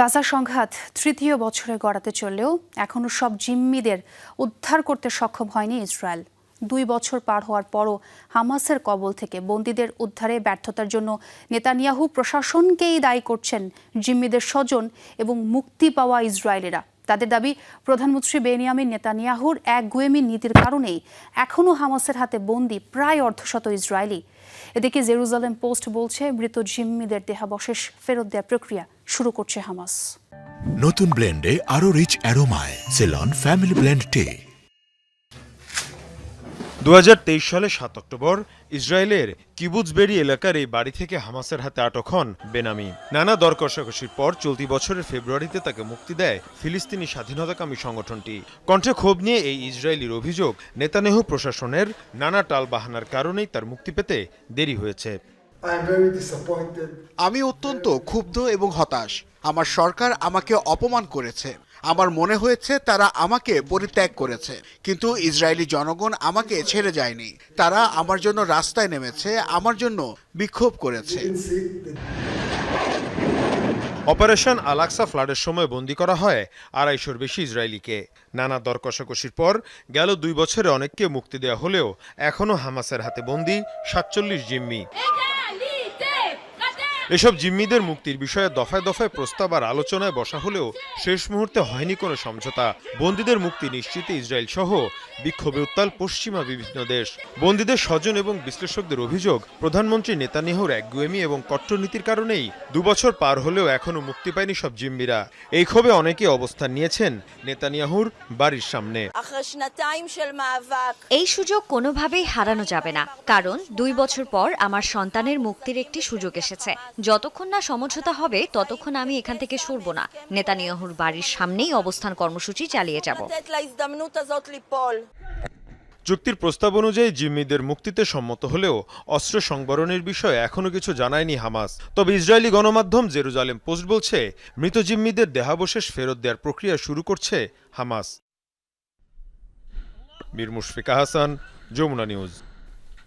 গাজা সংঘাত তৃতীয় বছরে গড়াতে চললেও এখনও সব জিম্মিদের উদ্ধার করতে সক্ষম হয়নি ইসরায়েল। দুই বছর পার হওয়ার পরও হামাসের কবল থেকে বন্দীদের উদ্ধারে ব্যর্থতার জন্য নেতানিয়াহু প্রশাসনকেই দায়ী করছেন জিম্মিদের স্বজন এবং মুক্তি পাওয়া ইসরায়েলিরা। তাদের দাবি, প্রধানমন্ত্রী বেনিয়ামিন নেতানিয়াহুর এক গুয়েমি নীতির কারণেই এখনও হামাসের হাতে বন্দি প্রায় অর্ধশত ইসরায়েলি। এদিকে জেরুজালেম পোস্ট বলছে, মৃত জিম্মিদের দেহাবশেষ ফেরত দেওয়ার প্রক্রিয়া শুরু করছে হামাস। নতুন ব্লেন্ডে আরও রিচ অ্যারোমায়, সেলন, ফ্যামিলি ব্লেন্ড টে। দু হাজার তেইশ সালে সাত অক্টোবর ইসরায়েলের কিবুজবেরি এলাকার এই বাড়ি থেকে হামাসের হাতে আটক হন বেনামি। নানা দর কষাকষির পর চলতি বছরের ফেব্রুয়ারিতে তাকে মুক্তি দেয় ফিলিস্তিনি স্বাধীনতাকামী সংগঠনটি। কণ্ঠে ক্ষোভ নিয়ে এই ইসরায়েলির অভিযোগ নেতানেহু প্রশাসনের নানা টালবাহানার কারণেই তার মুক্তি পেতে দেরি হয়েছে. আমি অত্যন্ত ক্ষুব্ধ এবং হতাশ। আমার সরকার আমাকে অপমান করেছে। আমার মনে হয়েছে তারা আমাকে পরিত্যাগ করেছে। কিন্তু ইসরায়েলি জনগণ আমাকে ছেড়ে যায়নি। তারা আমার জন্য রাস্তায় নেমেছে আমার জন্য বিক্ষোভ করেছে। অপারেশন আলাক্সা ফ্লাডের সময় বন্দী করা হয় আড়াইশোর বেশি ইসরায়েলিকে। নানা দর কষাকষির পর গেল দুই বছরে অনেককে মুক্তি দেওয়া হলেও এখনও হামাসের হাতে বন্দী সাতচল্লিশ জিম্মি। এসব জিম্মিদের মুক্তির বিষয়ে দফায় দফায় প্রস্তাব আর আলোচনায় বসা হলেও শেষ মুহূর্তে হয়নি কোনো সমঝোতা। বন্দীদের মুক্তি নিশ্চিতে ইসরায়েল সহ বিক্ষোভে উত্তাল পশ্চিমা বিভিন্ন দেশ। বন্দীদের স্বজন এবং বিশ্লেষকদের অভিযোগ, প্রধানমন্ত্রী নেতানিহুর একগুয়েমি এবং কট্টরনীতির কারণেই দুবছর পার হলেও এখনও মুক্তি পায়নি সব জিম্মিরা। এই ক্ষোভে অনেকে অবস্থান নিয়েছেন নেতানিয়াহুর বাড়ির সামনে। এই সুযোগ কোনোভাবেই হারানো যাবে না, কারণ দুই বছর পর আমার সন্তানের মুক্তির একটি সুযোগ এসেছে। যতক্ষণ না সমঝোতা হবে, ততক্ষণ আমি এখান থেকে সরব না। নেতানিয়াহুর বাড়ির সামনেই অবস্থান কর্মসূচি চালিয়ে যাব। চুক্তির প্রস্তাব অনুযায়ী জিম্মিদের মুক্তিতে সম্মত হলেও অস্ত্র সংবরণের বিষয়ে এখনও কিছু জানায়নি হামাস। তবে ইসরায়েলি গণমাধ্যম জেরুজালেম পোস্ট বলছে, মৃত জিম্মিদের দেহাবশেষ ফেরত দেওয়ার প্রক্রিয়া শুরু করছে হামাস। মির মুশফিকা হাসান, যমুনা নিউজ।